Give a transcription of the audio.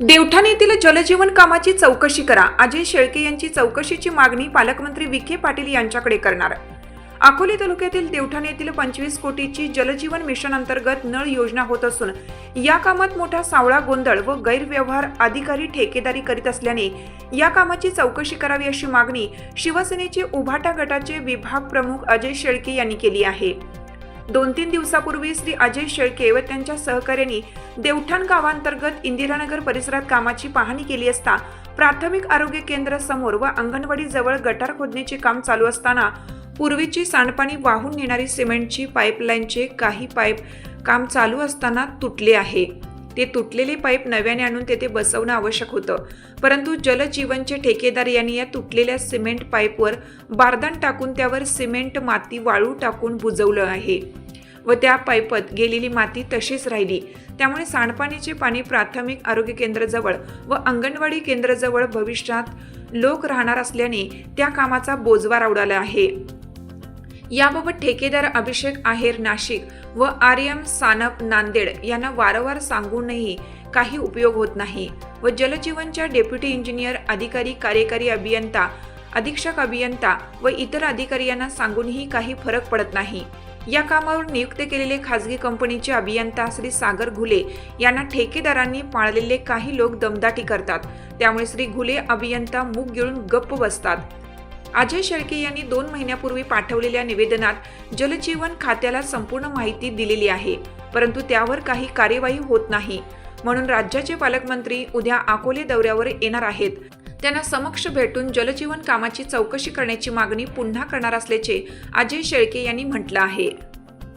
देवठाण येथील जलजीवन कामाची चौकशी करा. अजय शेळके यांची चौकशीची मागणी पालकमंत्री विखे पाटील यांच्याकडे करणार. अकोले तालुक्यातील देवठाण येथील पंचवीस कोटीची जलजीवन मिशन अंतर्गत नळ योजना होत असून या कामात मोठा सावळा गोंधळ व गैरव्यवहार अधिकारी ठेकेदारी करीत असल्याने या कामाची चौकशी करावी अशी मागणी शिवसेनेचे उभाटा गटाचे विभाग प्रमुख अजय शेळके यांनी केली आहे. दोन तीन दिवसापूर्वी श्री अजय शेळके व त्यांच्या सहकाऱ्यांनी देवठाण गावांतर्गत इंदिरानगर परिसरात कामाची पाहणी केली असता प्राथमिक आरोग्य केंद्र समोर व अंगणवाडी जवळ गटार खोदण्याचे काम चालू असताना पूर्वीची सांडपाणी वाहून नेणारी सिमेंटची पाईपलाईनचे काही पाईप काम चालू असताना तुटले आहे. ते तुटलेले पाईप नव्याने आणून तेथे बसवणं आवश्यक होतं. परंतु जलजीवनचे ठेकेदार यांनी या तुटलेल्या सिमेंट पाईपवर बारदान टाकून त्यावर सिमेंट माती वाळू टाकून बुजवलं आहे व त्या पाईपत गेलेली माती तशीच राहिली. त्यामुळे सांडपाणीचे पाणी प्राथमिक आरोग्य केंद्राजवळ व अंगणवाडी केंद्राजवळ भविष्यात लोक राहणार असल्याने त्या कामाचा बोजवार उडाला आहे. याबाबत ठेकेदार अभिषेक आहेर नाशिक व आर्यम सानप नांदेड यांना वारंवार सांगूनही काही उपयोग होत नाही व जलजीवनच्या डेप्युटी इंजिनियर अधिकारी कार्यकारी अभियंता अधीक्षक अभियंता व इतर अधिकारी यांना सांगूनही काही फरक पडत नाही. या कामावर नियुक्त केलेले खासगी कंपनीचे अभियंता श्री सागर घुले यांना ठेकेदारांनी पाळलेले काही लोक दमदाटी करतात. त्यामुळे श्री घुले अभियंता मूग गिळून गप्प बसतात. अजय शेळके यांनी दोन महिन्यापूर्वी पाठवलेल्या निवेदनात जलजीवन खात्याला संपूर्ण माहिती दिलेली आहे परंतु त्यावर काही कार्यवाही होत नाही. म्हणून राज्याचे पालकमंत्री उद्या अकोले दौऱ्यावर येणार आहेत. त्यांना समक्ष भेटून जलजीवन कामाची चौकशी करण्याची मागणी पुन्हा करणार असल्याचे अजय शेळके यांनी म्हटलं आहे.